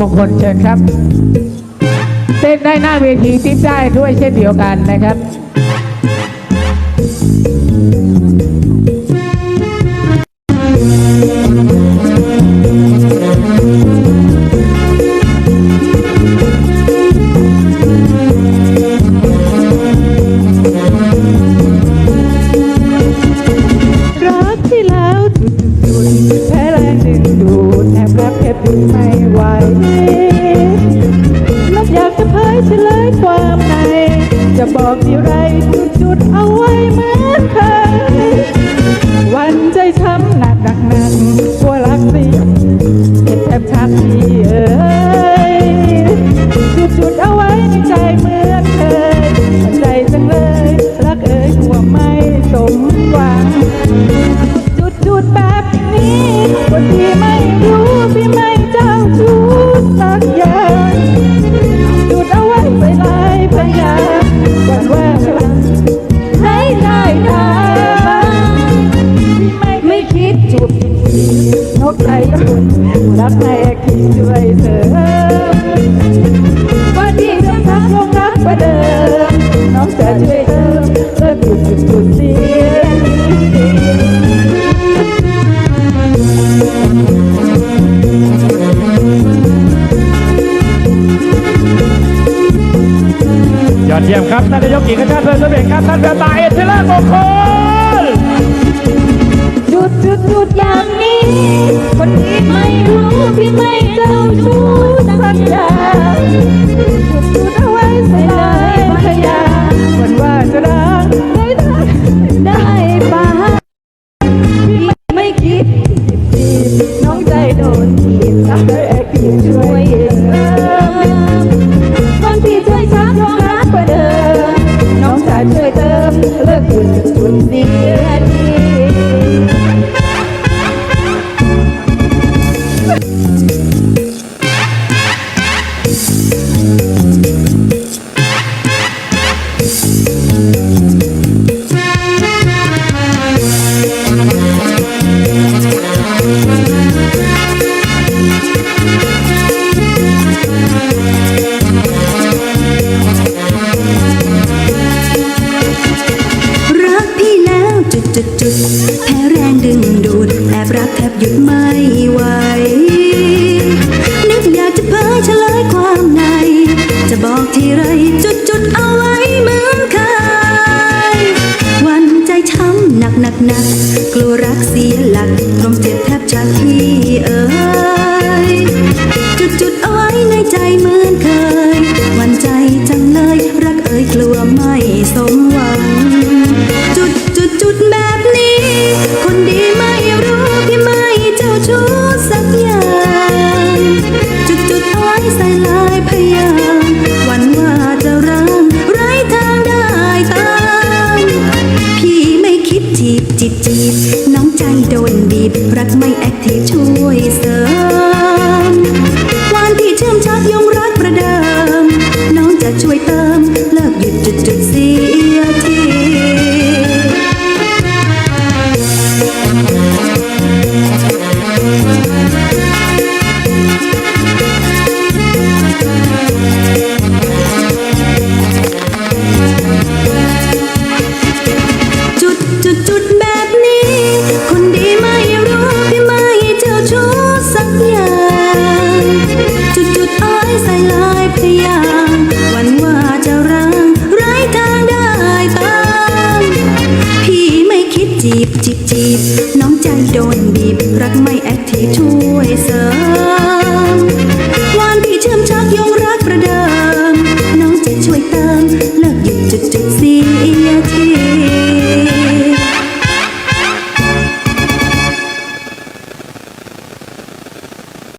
มงคลเชิญครับเต้นได้หน้าเวทีติ๊บได้ด้วยเช่นเดียวกันนะครับรักที่แล้วจุ ดุดแพ้แรงดึงดูดแอบรักแอบดึงไม่ไหวรักอยากจะเผยเฉลยความใน จะบอกทีไรจุดจุดเอาไว้เหมือนเคยวันใจช้ำหนักหนักหนัก รักในคิดช่วยเธอวันที่เธอทักลงรักประเดิมน้องจะช่วยเธอเลิกจุดจุดจุดเสียทียอดเยี่ยมครับท่านนายกหญิงกระชาติเพื่อนสมเด็จครับท่านเบลตาเอเทเลอร์มงคลหยุดหยุดหยุดอย่างนี้ ที่ไม่เจ้าชู้สักอย่าง ดูดแอบรักแทบหยุดไม่ไหวนึกอยากจะเผยเฉลยความใน จะบอกทีไรจุดจุดเอาไว้เหมือนเคยวันใจช้ำหนักหนักหนักกลัวรักเสียหลักตรมเจ็บแทบจากที่เอ่ยจุดจุดเอาไว้ในใจเหมือนเคย วันใจจังเลยรักเอ่ยกลัวไม่สมหวัง จีบจีบน้องใจโดนบีบ รักไม่แอคทีฟช่วยเสริมวันที่เชื่อมชักยงรักประเดิม น้องจะช่วย tuổi giờ